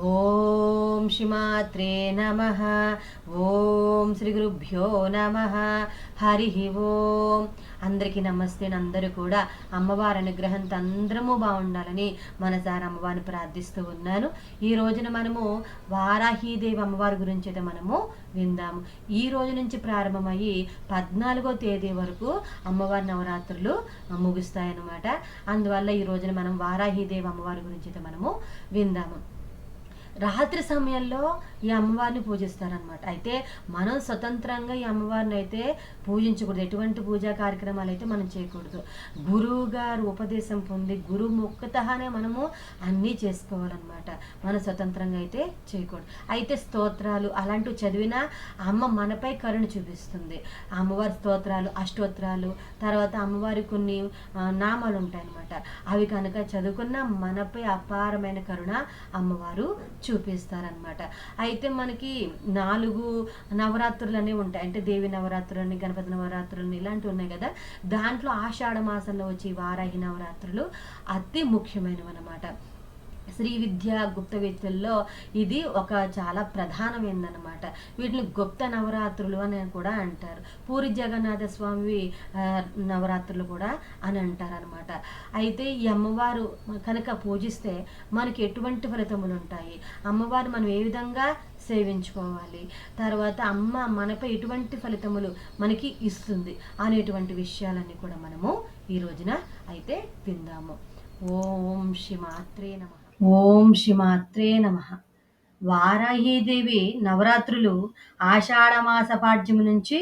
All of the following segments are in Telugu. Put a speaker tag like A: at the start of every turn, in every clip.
A: ఓం శ్రీమాత్రే నమ. ఓం శ్రీ గురుభ్యో నమ. హరి ఓం. అందరికీ నమస్తే అందరూ కూడా అమ్మవారి అనుగ్రహంతో అందరము బాగుండాలని మనసారి అమ్మవారిని ప్రార్థిస్తూ ఉన్నాను. ఈ రోజున మనము వారాహీదేవి అమ్మవారి గురించి అయితే మనము విందాము. ఈ రోజు నుంచి ప్రారంభమయ్యి పద్నాలుగో తేదీ వరకు అమ్మవారి నవరాత్రులు ముగుస్తాయన్నమాట. అందువల్ల ఈ రోజున మనం వారాహీదేవి అమ్మవారి గురించి అయితే మనము విందాము. రాత్రి సమయంలో ఈ అమ్మవారిని పూజిస్తారనమాట అయితే మనం స్వతంత్రంగా ఈ అమ్మవారిని అయితే పూజించకూడదు. ఎటువంటి పూజా కార్యక్రమాలు అయితే మనం చేయకూడదు. గురువు గారు ఉపదేశం పొంది గురువు మొక్కతహానే మనము అన్నీ చేసుకోవాలన్నమాట. మనం స్వతంత్రంగా అయితే చేయకూడదు. అయితే స్తోత్రాలు అలాంటివి చదివినా అమ్మ మనపై కరుణ చూపిస్తుంది. అమ్మవారి స్తోత్రాలు అష్టోత్రాలు తర్వాత అమ్మవారి కొన్ని నామాలు ఉంటాయి అన్నమాట అవి కనుక చదువుకున్న మనపై అపారమైన కరుణ అమ్మవారు చూపిస్తారనమాట అయితే మనకి నాలుగు నవరాత్రులు అనేవి ఉంటాయి. అంటే దేవి నవరాత్రులు గణపతి నవరాత్రులు ఇలాంటివి ఉన్నాయి కదా. దాంట్లో ఆషాఢ మాసంలో వచ్చే ఈ వారాహి నవరాత్రులు అతి ముఖ్యమైనవి అనమాట శ్రీ విద్య గుప్త విద్యల్లో ఇది ఒక చాలా ప్రధానమైనదనమాట వీటిని గుప్త నవరాత్రులు అని కూడా అంటారు. పూరి జగన్నాథ స్వామి నవరాత్రులు కూడా అని అంటారు అనమాట అయితే ఈ అమ్మవారు కనుక పూజిస్తే మనకి ఎటువంటి ఫలితములు ఉంటాయి? అమ్మవారు మనం ఏ విధంగా సేవించుకోవాలి? తర్వాత అమ్మ మనపై ఎటువంటి ఫలితములు మనకి ఇస్తుంది అనేటువంటి విషయాలన్నీ కూడా మనము ఈ రోజున అయితే విందాము. ఓం శ్రీ మాత్రే నమ. ఓం శ్రీ మాత్రే నమ వారాహీదేవి నవరాత్రులు ఆషాఢమాస పాఠ్యం నుంచి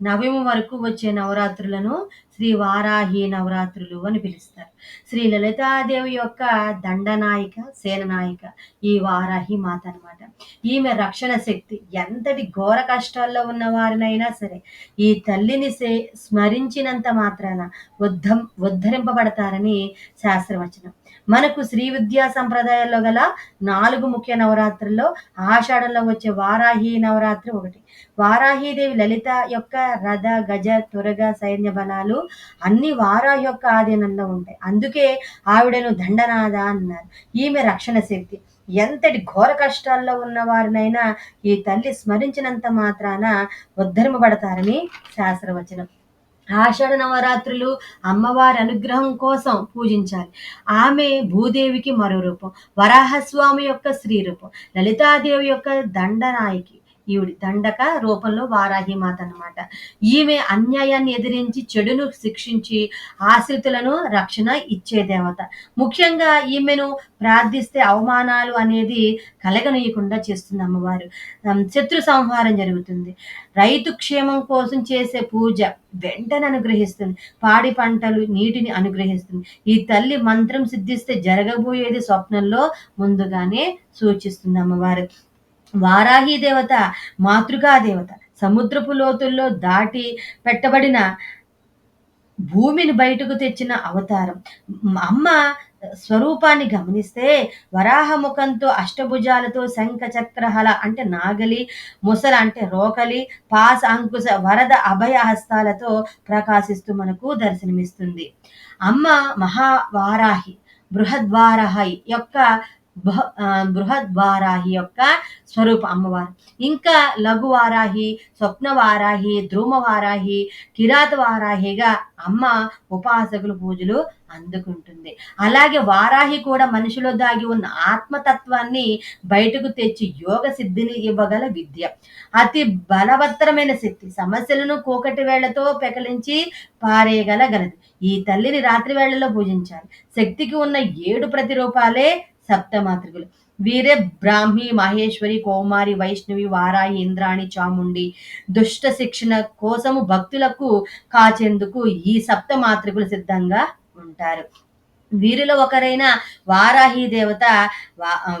A: నవమి వరకు వచ్చే నవరాత్రులను శ్రీ వారాహి నవరాత్రులు అని పిలుస్తారు. శ్రీ లలితాదేవి యొక్క దండనాయిక సేననాయిక ఈ వారాహి మాత అన్నమాట. ఈమె రక్షణ శక్తి ఎంతటి ఘోర కష్టాల్లో ఉన్న వారినైనా సరే ఈ తల్లిని సే స్మరించినంత మాత్రాన ఉద్ధం ఉద్ధరింపబడతారని శాస్త్రవచనం. మనకు శ్రీ విద్యా సంప్రదాయాల్లో గల నాలుగు ముఖ్య నవరాత్రుల్లో ఆషాఢంలో వచ్చే వారాహి నవరాత్రి ఒకటి. వారాహీదేవి లలిత యొక్క రథ గజ తురగ సైన్య బలాలు అన్ని వారాహి యొక్క ఆధీనంలో ఉంటాయి. అందుకే ఆవిడను దండనాథ అన్నారు. ఈమె రక్షణ శక్తి. ఎంతటి ఘోర కష్టాల్లో ఉన్న వారినైనా ఈ తల్లి స్మరించినంత మాత్రాన ఉద్ధరింపబడతారని శాస్త్రవచనం. ఆషాఢ నవరాత్రులు అమ్మవారి అనుగ్రహం కోసం పూజించాలి. ఆమె భూదేవికి మరో రూపం వరాహస్వామి యొక్క స్త్రీ రూపం లలితాదేవి యొక్క దండనాయకి ఈవిడి దండక రూపంలో వారాహిమాత మాత అన్నమాట. ఈమె అన్యాయాన్ని ఎదిరించి చెడును శిక్షించి ఆశ్రితులను రక్షణ ఇచ్చే దేవత. ముఖ్యంగా ఈమెను ప్రార్థిస్తే అవమానాలు అనేది కలగనీయకుండా చేస్తుంది అమ్మవారు. శత్రు సంహారం జరుగుతుంది. రైతు క్షేమం కోసం చేసే పూజ వెంటనే అనుగ్రహిస్తుంది. పాడి పంటలు నీటిని అనుగ్రహిస్తుంది. ఈ తల్లి మంత్రం సిద్ధిస్తే జరగబోయేది స్వప్నంలో ముందుగానే సూచిస్తుంది అమ్మవారు. వారాహి దేవత మాతృకా దేవత. సముద్రపు లోతుల్లో దాటి పెట్టబడిన భూమిని బయటకు తెచ్చిన అవతారం. అమ్మ స్వరూపాన్ని గమనిస్తే వరాహ ముఖంతో అష్టభుజాలతో శంఖ చక్రహల అంటే నాగలి ముసల అంటే రోకలి పాస అంకుశ వరద అభయ హస్తాలతో ప్రకాశిస్తూ మనకు దర్శనమిస్తుంది. అమ్మ మహావారాహి బృహద్వారాహి యొక్క బృహద్వారాహి యొక్క స్వరూప అమ్మవారు. ఇంకా లఘు వారాహి స్వప్న వారాహి ధ్రుమ వారాహి కిరాత వారాహిగా అమ్మ ఉపాసకుల పూజలు అందుకుంటుంది. అలాగే వారాహి కూడా మనిషిలో దాగి ఉన్న ఆత్మతత్వాన్ని బయటకు తెచ్చి యోగ సిద్ధిని ఇవ్వగల విద్య. అతి బలవత్తరమైన శక్తి సమస్యలను కూకటి వేళ్ళతో పెకలించి పారేయగలగలదు ఈ తల్లిని రాత్రి వేళల్లో పూజించాలి. శక్తికి ఉన్న ఏడు ప్రతిరూపాలే సప్తమాతృకులు వీరే బ్రాహ్మి మహేశ్వరి కౌమారి వైష్ణవి వారాయి ఇంద్రాణి చాముండి. దుష్ట శిక్షణ కోసము భక్తులకు కాచేందుకు ఈ సప్తమాతృకులు సిద్ధంగా ఉంటారు. వీరిలో ఒకరైన వారాహి దేవత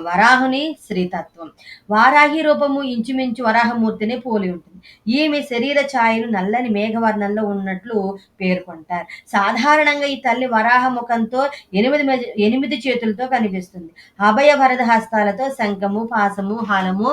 A: వరాహుని శ్రీతత్వం వారాహి రూపము ఇంచుమించు వరాహమూర్తిని పోలి ఉంటుంది. ఈమె శరీర ఛాయను నల్లని మేఘవర్ణంలో ఉన్నట్లు పేర్కొంటారు. సాధారణంగా ఈ తల్లి వరాహ ముఖంతో ఎనిమిది ఎనిమిది చేతులతో కనిపిస్తుంది. అభయ వరద హస్తాలతో శంఖము పాసము హాలము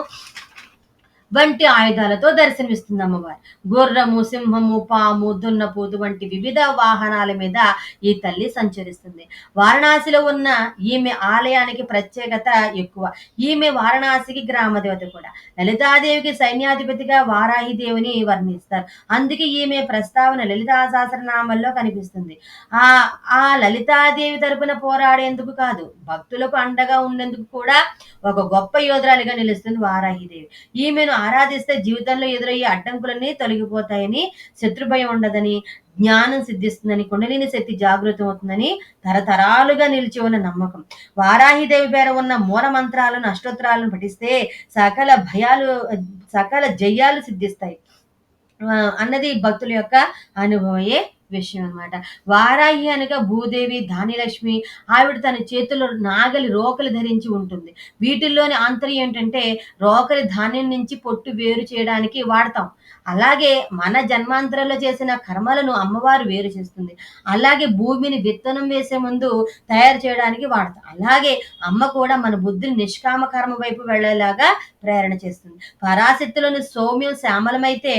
A: వంటి ఆయుధాలతో దర్శనమిస్తుంది అమ్మవారు గుర్రము సింహము పాము దున్నపోతు వంటి వివిధ వాహనాల మీద ఈ తల్లి సంచరిస్తుంది. వారణాసిలో ఉన్న ఈమె ఆలయానికి ప్రత్యేకత ఎక్కువ. ఈమె వారణాసికి గ్రామదేవత కూడా. లలితాదేవికి సైన్యాధిపతిగా వారాహిదేవిని వర్ణిస్తారు. అందుకే ఈమె ప్రస్తావన లలితా సహస్రనామంలో కనిపిస్తుంది. ఆ ఆ లలితాదేవి తరపున పోరాడేందుకు కాదు భక్తులకు అండగా ఉండేందుకు కూడా ఒక గొప్ప యోధురాలిగా నిలుస్తుంది వారాహిదేవి ఈమెను ఆరాధిస్తే జీవితంలో ఎదురయ్యే అడ్డంకులన్నీ తొలగిపోతాయని శత్రుభయం ఉండదని జ్ఞానం సిద్ధిస్తుందని కుండలిని శక్తి జాగృతం అవుతుందని తరతరాలుగా నిలిచి ఉన్న నమ్మకం. వారాహిదేవి పేర ఉన్న మూల మంత్రాలను అష్టోత్తరాలను పఠిస్తే సకల భయాలు సకల జయాలు సిద్ధిస్తాయి. అన్నది భక్తుల యొక్క అనుభవయే. విషయం అన్నమాట వారాహి అనగా భూదేవి ధాన్యలక్ష్మి. ఆవిడ తన చేతుల్లో నాగలి రోకలి ధరించి ఉంటుంది. వీటిల్లోని ఆంతర్యం ఏంటంటే రోకలి ధాన్యం నుంచి పొట్టు వేరు చేయడానికి వాడతాం. అలాగే మన జన్మాంతరంలో చేసిన కర్మలను అమ్మవారు వేరు చేస్తుంది. అలాగే భూమిని విత్తనం వేసే ముందు తయారు చేయడానికి వాడతాం అలాగే అమ్మ కూడా మన బుద్ధిని నిష్కామ కర్మ వైపు వెళ్ళేలాగా ప్రేరణ చేస్తుంది. పరాశక్తులను సౌమ్యం శ్యామలమైతే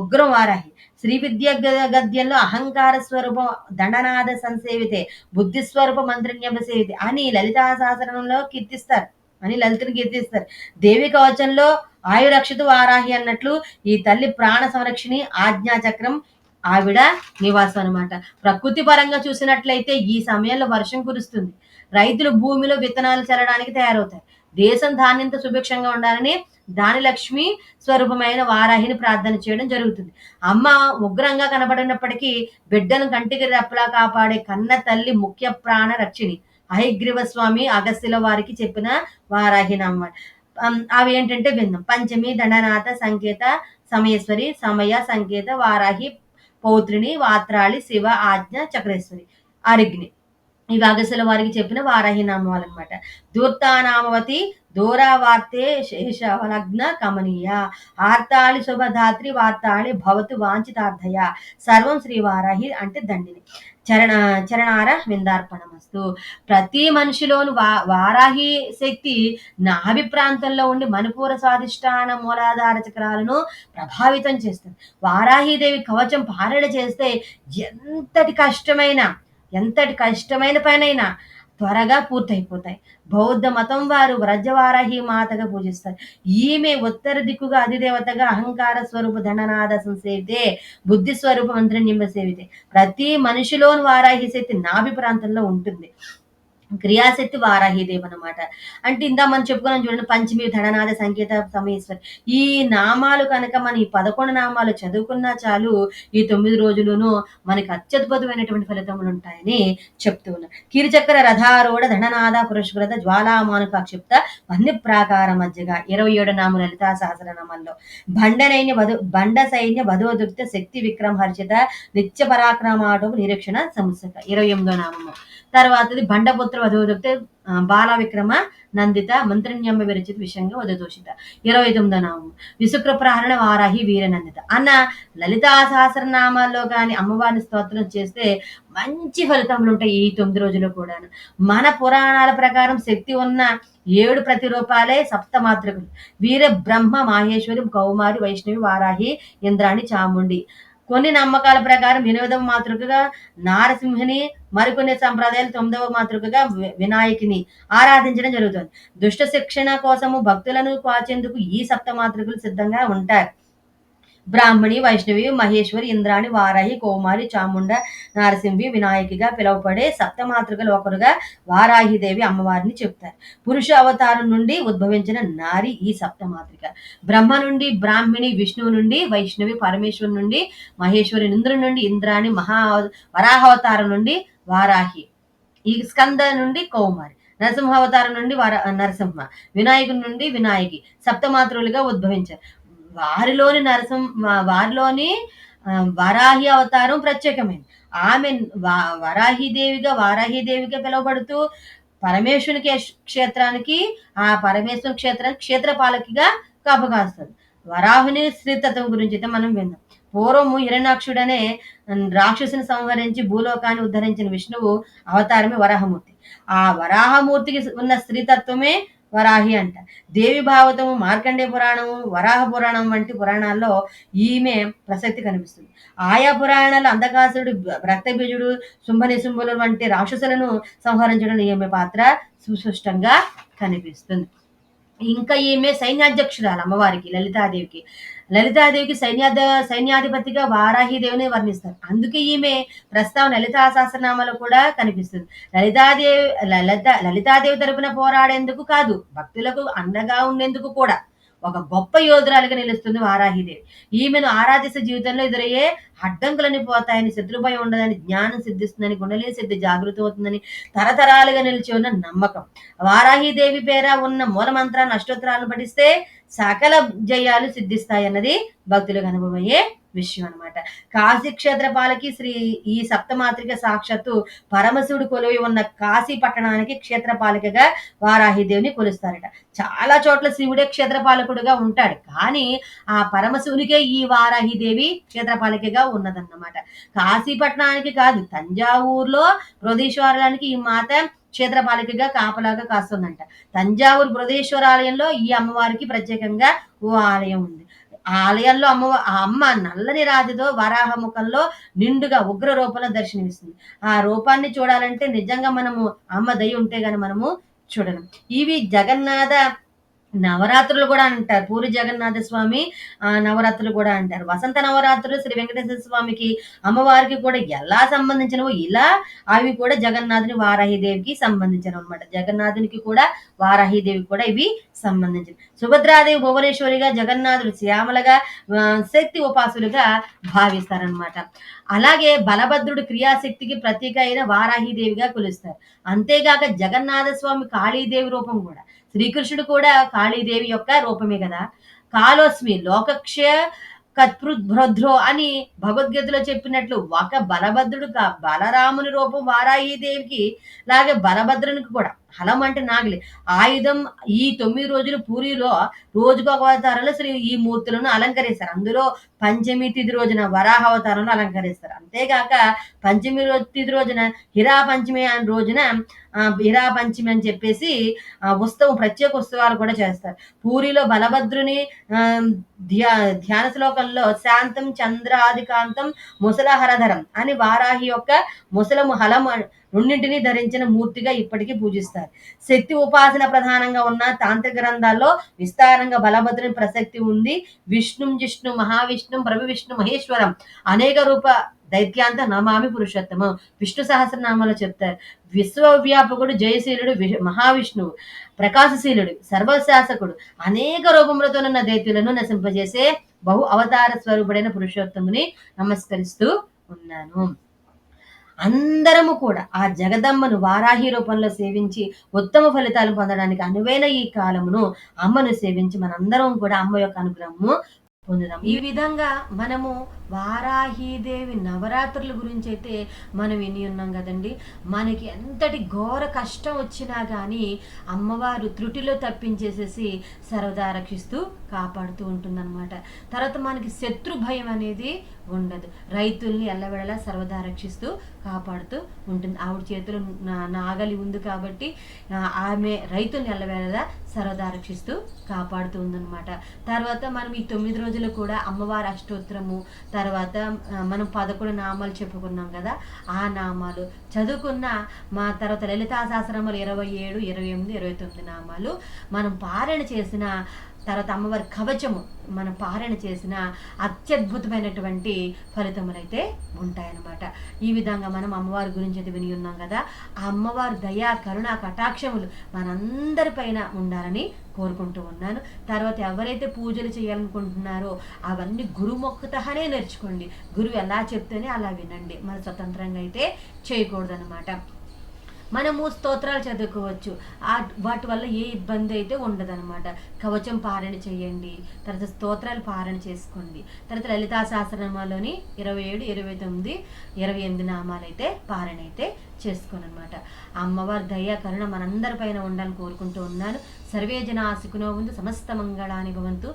A: ఉగ్రం వారాహి శ్రీ విద్య గద్యంలో అహంకార స్వరూపం దండనాద సంసేవితే బుద్ధి స్వరూప మంత్రజ్ఞప సేవితే అని లలితా శాసనంలో కీర్తిస్తారు. అని లలితుని కీర్తిస్తారు దేవి కవచంలో ఆయురక్షిత వారాహి అన్నట్లు ఈ తల్లి ప్రాణ సంరక్షణి ఆజ్ఞా చక్రం ఆవిడ నివాసం అన్నమాట. ప్రకృతి పరంగా చూసినట్లయితే ఈ సమయంలో వర్షం కురుస్తుంది. రైతులు భూమిలో విత్తనాలు చల్లడానికి తయారవుతారు. దేశం ధాన్యంతో సుభిక్షంగా ఉండాలని దాని లక్ష్మి స్వరూపమైన వారాహిని ప్రార్థన చేయడం జరుగుతుంది. అమ్మ ఉగ్రంగా కనబడినప్పటికీ బిడ్డను కంటికి రెప్పలా కాపాడే కన్న తల్లి ముఖ్య ప్రాణ రక్షిణి. హైగ్రీవ స్వామి అగస్త్యుల వారికి చెప్పిన వారాహిని అవి ఏంటంటే విందాం. పంచమి దండనాథ సంకేత సమయేశ్వరి సమయ సంకేత వారాహి పౌత్రిని వాత్రాళి శివ ఆజ్ఞ చక్రేశ్వరి అరిగ్ని. ఇవి అగస్త్యుల వారికి చెప్పిన వారాహి నామాలు అనమాట దూర్తానామవతి దూరావార్తే శేషవలగ్న కమనీయ. ఆర్తాళి శుభధాత్రి వార్తాళి భవతు వాంఛితార్థయ. సర్వం శ్రీ వారాహి అంటే దండిని. చరణ చరణార విందార్పణమస్తు ప్రతి మనిషిలోను వా వారాహి శక్తి నాభి ప్రాంతంలో ఉండి మణిపూర స్వాధిష్టాన మూలాధార చక్రాలను ప్రభావితం చేస్తుంది. వారాహిదేవి కవచం పారణ చేస్తే ఎంతటి కష్టమైన ఎంతటి కష్టమైన పనైనా త్వరగా పూర్తయిపోతాయి. బౌద్ధ మతం వారు వ్రజవారహి మాతగా పూజిస్తారు. ఈమె ఉత్తర దిక్కుగా అధిదేవతగా అహంకార స్వరూప దండనాద సంసేవితే బుద్ధి స్వరూప మంత్రన్యంబ సేవితే ప్రతి మనిషిలోని వారాహి శక్తి నాభి ప్రాంతంలో ఉంటుంది. క్రియాశక్తి వారాహిదేవి అనమాట అంటే ఇందా మనం చెప్పుకున్నాం చూడండి పంచమి ధననాథ సంకేత సమయేశ్వరి ఈ నామాలు కనుక మన ఈ పదకొండు నామాలు చదువుకున్నా చాలు ఈ తొమ్మిది రోజులను మనకి అత్యద్భుతమైనటువంటి ఫలితములు ఉంటాయని చెప్తూ ఉన్నాం. కిరిచక్ర రథారూఢ ధననాథ పురుషకృత జ్వాలామానుపాక్షిప్త వన్య ప్రాకార మధ్యగా ఇరవై ఏడు నామ లలితా సహస్రనామంలో. బండనైన్య వధు బండ సైన్య వధోదుక్త శక్తి విక్రమ హర్షిత నిత్య పరాక్రమాటోపు నిరీక్షణ సంస్థ ఇరవై ఎనిమిదో నామము. తర్వాతది బండపుత్ర వధోదుక్త ఆ, బాల విక్రమ నందిత మంత్రన్యమ్మ విరచిత విషయంగా వధదోషిత ఇరవై తొమ్మిదో నామం విశుక్ర ప్రహరణ వారాహి వీరనందిత అన్న లలితా సహస్రనామాల్లో కానీ అమ్మవారిని స్తోత్రం చేస్తే మంచి ఫలితములు ఉంటాయి ఈ తొమ్మిది రోజులు కూడా మన పురాణాల ప్రకారం శక్తి ఉన్న ఏడు ప్రతిరూపాలే సప్తమాతృకలు వీర బ్రహ్మ మాహేశ్వరి కౌమారి వైష్ణవి వారాహి ఇంద్రాణి చాముండి. కొన్ని నమ్మకాల ప్రకారం ఎనిమిదవ మాతృకగా నారసింహని మరికొన్ని సంప్రదాయాలు తొమ్మిదవ మాతృకగా వి- వినాయకిని ఆరాధించడం జరుగుతుంది. దుష్ట శిక్షణ కోసము భక్తులను కాచేందుకు ఈ సప్త మాతృకలు సిద్ధంగా ఉంటారు. బ్రాహ్మణి వైష్ణవి మహేశ్వరి ఇంద్రాణి వారాహి కౌమారి చాముండ నారసింహి వినాయకిగా పిలువబడే సప్తమాతృకలు ఒకరుగా వారాహిదేవి అమ్మవారిని చెప్తారు. పురుష అవతారం నుండి ఉద్భవించిన నారి ఈ సప్తమాతృక. బ్రహ్మ నుండి బ్రాహ్మిణి విష్ణువు నుండి వైష్ణవి పరమేశ్వరు నుండి మహేశ్వరి ఇంద్రుడి నుండి ఇంద్రాణి మహా వరాహావతారం నుండి వారాహి ఈ స్కంద నుండి కౌమారి నరసింహ అవతారం నుండి వర నరసింహ వినాయకుడి నుండి వినాయకి సప్తమాతృలుగా ఉద్భవించారు. వారిలోని నరసింహ వారిలోని వరాహి అవతారం ప్రత్యేకమైంది. ఆమె వా- వరాహిదేవిగా వారాహిదేవిగా పిలువబడుతూ పరమేశ్వరునికి క్షేత్రానికి ఆ పరమేశ్వరుని క్షేత్రానికి క్షేత్రపాలకిగా కాపకాస్తుంది వరాహుని స్త్రీతత్వం గురించి అయితే మనం విందాం పూర్వము హిరణాక్షుడనే రాక్షసుని సంహరించి భూలోకాన్ని ఉద్ధరించిన విష్ణువు అవతారమే వరాహమూర్తి. ఆ వరాహమూర్తికి ఉన్న స్త్రీతత్వమే వరాహి అంట. దేవి భాగవతము మార్కండే పురాణము వరాహ పురాణం వంటి పురాణాల్లో ఈమె ప్రసక్తి కనిపిస్తుంది. ఆయా పురాణాలు అంధకాసుడు రక్తబీజుడు శుంభనిశుంభులు వంటి రాక్షసులను సంహరించడం ఈమె పాత్ర సుస్పష్టంగా కనిపిస్తుంది. ఇంకా ఈమె సైన్యాధ్యక్షురాలు అమ్మవారికి లలితాదేవికి. లలితాదేవికి సైన్యాధ సైన్యాధిపతిగా వారాహిదేవిని వర్ణిస్తారు. అందుకే ఈమె ప్రస్తావన లలితా సహస్రనామాలో కూడా కనిపిస్తుంది. లలితాదేవి లలిత లలితాదేవి తరపున పోరాడేందుకు కాదు భక్తులకు అండగా ఉండేందుకు కూడా. ఒక గొప్ప యోధురాలుగా నిలుస్తుంది వారాహిదేవి. ఈమెను ఆరాధిస్తే జీవితంలో ఎదురయ్యే అడ్డంకులని పోతాయని శత్రుభయం ఉండదని జ్ఞానం సిద్ధిస్తుందని గుండెలే సిద్ధి జాగృతం అవుతుందని తరతరాలుగా నిలిచి ఉన్న నమ్మకం. వారాహిదేవి పేర ఉన్న మూలమంత్రాన్ని అష్టోత్తరాలను పఠిస్తే సకల జయాలు సిద్ధిస్తాయన్నది భక్తులకు అనుభవమయ్యే విషయం అనమాట కాశీ క్షేత్రపాలకి శ్రీ ఈ సప్తమాత్రిక సాక్షాత్తు పరమశివుడు కొలువై ఉన్న కాశీ పట్టణానికి క్షేత్రపాలికగా వారాహిదేవిని కొలుస్తారట. చాలా చోట్ల శివుడే క్షేత్రపాలకుడుగా ఉంటాడు. కానీ ఆ పరమశివునికే ఈ వారాహిదేవి క్షేత్రపాలికగా ఉన్నదన్నమాట. కాశీ పట్టణానికి కాదు తంజావూరులో బృహదీశ్వరానికి ఈ మాత క్షేత్రపాలికగా కాపలాగా కాస్తుందంట. తంజావూరు బృహదేశ్వర ఆలయంలో ఈ అమ్మవారికి ప్రత్యేకంగా ఓ ఆలయం ఉంది. ఆ ఆలయంలో అమ్మ ఆ అమ్మ నల్లని రాతితో వరాహ ముఖంలో నిండుగా ఉగ్ర రూపంలో దర్శనమిస్తుంది. ఆ రూపాన్ని చూడాలంటే నిజంగా మనము అమ్మ దయ ఉంటే గాని మనము చూడలేం. ఇవి జగన్నాథ నవరాత్రులు కూడా అంటారు. పూరి జగన్నాథ స్వామి ఆ నవరాత్రులు కూడా అంటారు. వసంత నవరాత్రులు శ్రీ వెంకటేశ్వర స్వామికి అమ్మవారికి కూడా ఎలా సంబంధించినవో ఇలా అవి కూడా జగన్నాథుని వారాహిదేవికి సంబంధించినవి అనమాట జగన్నాథునికి కూడా వారాహిదేవి కూడా ఇవి సంబంధించినవి. సుభద్రాదేవి భువనేశ్వరిగా జగన్నాథుడు శ్యామలగా శక్తి ఉపాసులుగా భావిస్తారనమాట అలాగే బలభద్రుడు క్రియాశక్తికి ప్రతీక అయిన వారాహిదేవిగా కొలుస్తారు. అంతేగాక జగన్నాథ స్వామి కాళీదేవి రూపం కూడా శ్రీకృష్ణుడు కూడా కాళీదేవి యొక్క రూపమే కదా. కాలోస్మి లోకక్ష కత్పృద్భ్రద్రో అని భగవద్గీతలో చెప్పినట్లు ఒక బలభద్రుడు బలరాముని రూపం వారాయి దేవికి లాగే బలభద్రునికి కూడా. హలం అంటే నాగలి. ఆయుధం ఈ తొమ్మిది రోజులు పూరిలో రోజుకు ఒక అవతారంలో శ్రీ ఈ మూర్తులను అలంకరిస్తారు. అందులో పంచమి తిథి రోజున వరాహ అవతారంలో అలంకరిస్తారు. అంతేగాక పంచమి రోజు తిథి రోజున హిరా పంచమి అనే రోజున హిరా పంచమి అని చెప్పేసి ఆ, ఉత్సవం ప్రత్యేక ఉత్సవాలు కూడా చేస్తారు. పూరిలో బలభద్రుని ఆ, ధ్యా ధ్యాన శ్లోకంలో శాంతం చంద్రాదికాంతం ముసలహరధరం అని వారాహి యొక్క ముసలము హలం రెండింటిని ధరించిన మూర్తిగా ఇప్పటికీ పూజిస్తారు. శక్తి ఉపాసన ప్రధానంగా ఉన్న తాంత్రిక గ్రంథాల్లో విస్తారంగా బలభద్రుని ప్రసక్తి ఉంది. విష్ణు జిష్ణు మహావిష్ణు ప్రభు విష్ణు మహేశ్వరం అనేక రూప దైత్యాంత నమామి పురుషోత్తమం విష్ణు సహస్రనామాలు చెప్తారు. విశ్వవ్యాపకుడు జయశీలుడు మహావిష్ణువు ప్రకాశశీలుడు సర్వశాసకుడు అనేక రూపములతోనున్న దైత్యులను నశింపజేసే బహు అవతార స్వరూపుడైన పురుషోత్తముని నమస్కరిస్తూ ఉన్నాను. అందరము కూడా ఆ జగదమ్మను వారాహి రూపంలో సేవించి ఉత్తమ ఫలితాలు పొందడానికి అనువైన ఈ కాలమును అమ్మను సేవించి మనందరం కూడా అమ్మ యొక్క అనుగ్రహము పొందుదాం ఈ విధంగా మనము వారాహీదేవి నవరాత్రుల గురించి అయితే మనం విని ఉన్నాం కదండి. మనకి ఎంతటి ఘోర కష్టం వచ్చినా కానీ అమ్మవారు త్రుటిలో తప్పించేసేసి సర్వదా రక్షిస్తూ కాపాడుతూ ఉంటుందన్నమాట. తర్వాత మనకి శత్రు భయం అనేది ఉండదు. రైతుల్ని ఎల్లవేళలా సర్వదా రక్షిస్తూ కాపాడుతూ ఉంటుంది. ఆవిడ చేతిలో నాగలి ఉంది కాబట్టి ఆమె రైతుల్ని ఎల్లవేళలా సర్వదా రక్షిస్తూ కాపాడుతూ ఉందన్నమాట. తర్వాత మనం ఈ తొమ్మిది రోజులు కూడా అమ్మవారి అష్టోత్తరము తర్వాత మనం పదకొండు నామాలు చెప్పుకున్నాం కదా ఆ నామాలు. చదువుకున్న మా తర్వాత లలితా సహస్రనామాలు ఇరవై ఏడు ఇరవై ఎనిమిది ఇరవై తొమ్మిది నామాలు. మనం పారాయణ చేసిన తర్వాత అమ్మవారి కవచము మనం పారణ చేసిన అత్యద్భుతమైనటువంటి ఫలితములు అయితే ఉంటాయన్నమాట. ఈ విధంగా మనం అమ్మవారి గురించి అయితే విని ఉన్నాం కదా. ఆ అమ్మవారి దయా కరుణ కటాక్షములు మనందరిపైన ఉండాలని కోరుకుంటూ ఉన్నాను. తర్వాత ఎవరైతే పూజలు చేయాలనుకుంటున్నారో అవన్నీ గురుముఖతనే నేర్చుకోండి. గురువు ఎలా చెప్తేనే అలా వినండి. మన స్వతంత్రంగా అయితే చేయకూడదన్నమాట. మనము స్తోత్రాలు చదువుకోవచ్చు. ఆ వాటి వల్ల ఏ ఇబ్బంది అయితే ఉండదన్నమాట. కవచం పారణ చేయండి తర్వాత స్తోత్రాలు పారణ చేసుకోండి. తర్వాత లలితా సహస్రనామాలోని ఇరవై ఏడు ఇరవై తొమ్మిది ఇరవై ఎనిమిది నామాలు అయితే పారణ అయితే చేసుకోను అనమాట అమ్మవారి దయ కరుణ మనందరిపైన ఉండాలని కోరుకుంటూ ఉన్నాను. సర్వే జన సుఖనో ముందు సమస్త మంగళాని భవంతు.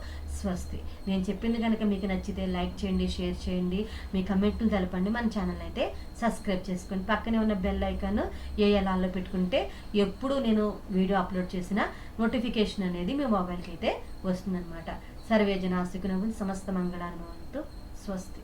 A: స్వస్తి. నేను చెప్పింది కనుక మీకు నచ్చితే లైక్ చేయండి షేర్ చేయండి. మీ కమెంట్లు తెలపండి. మన ఛానల్ అయితే సబ్స్క్రైబ్ చేసుకోండి పక్కనే ఉన్న బెల్ ఐకాన్ ఏ ఎలాల్లో పెట్టుకుంటే ఎప్పుడు నేను వీడియో అప్లోడ్ చేసిన నోటిఫికేషన్ అనేది మీ మొబైల్కి అయితే వస్తుందన్నమాట. సర్వే జనాసుకునవు సమస్త మంగళాన్ని స్వస్తి.